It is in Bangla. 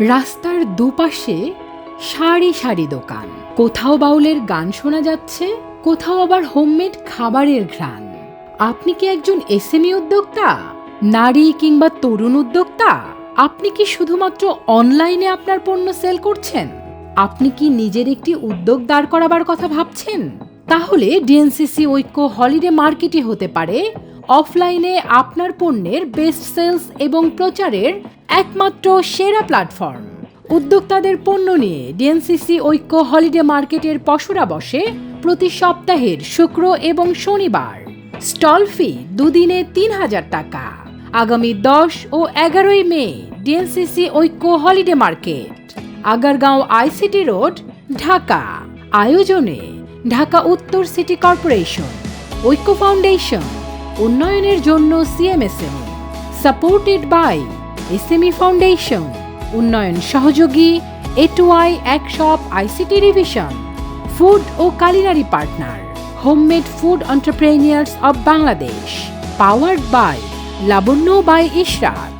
রাস্তার দুপাশে সারি সারি দোকান। কোথাও বাউলের গান শোনা যাচ্ছে, কোথাও আবার হোমমেড খাবারের ঘ্রাণ। আপনি কি একজন এসএমই উদ্যোক্তা? নারী কিংবা তরুণ উদ্যোক্তা? আপনি কি শুধুমাত্র অনলাইনে আপনার পণ্য সেল করছেন? আপনি কি নিজের একটি উদ্যোগ দাঁড় করাবার কথা ভাবছেন? তাহলে ডিএনসিসি ঐক্য হলিডে মার্কেটই হতে পারে অফলাইনে আপনার পণ্যের বেস্ট সেলস এবং প্রচারের একমাত্র সেরা প্ল্যাটফর্ম উদ্যোক্তাদের পণ্য নিয়ে ডিএনসিসি ঐক্য হলিডে মার্কেটের পসরা বসে প্রতি সপ্তাহের শুক্র এবং শনিবার। স্টল ফি দুদিনে তিন হাজার টাকা। আগামী দশ ও এগারোই May DNCC Oikya holiday market Agargaon ICT road Dhaka. আয়োজনে ঢাকা উত্তর সিটি কর্পোরেশন, ঐক্য ফাউন্ডেশন উন্নয়নের জন্য CMSM supported by SME foundation উন্নয়ন সহযোগী A two I Ekshop ICT revision food O culinary partner homemade food entrepreneurs of Bangladesh powered by Labonno by Ishrat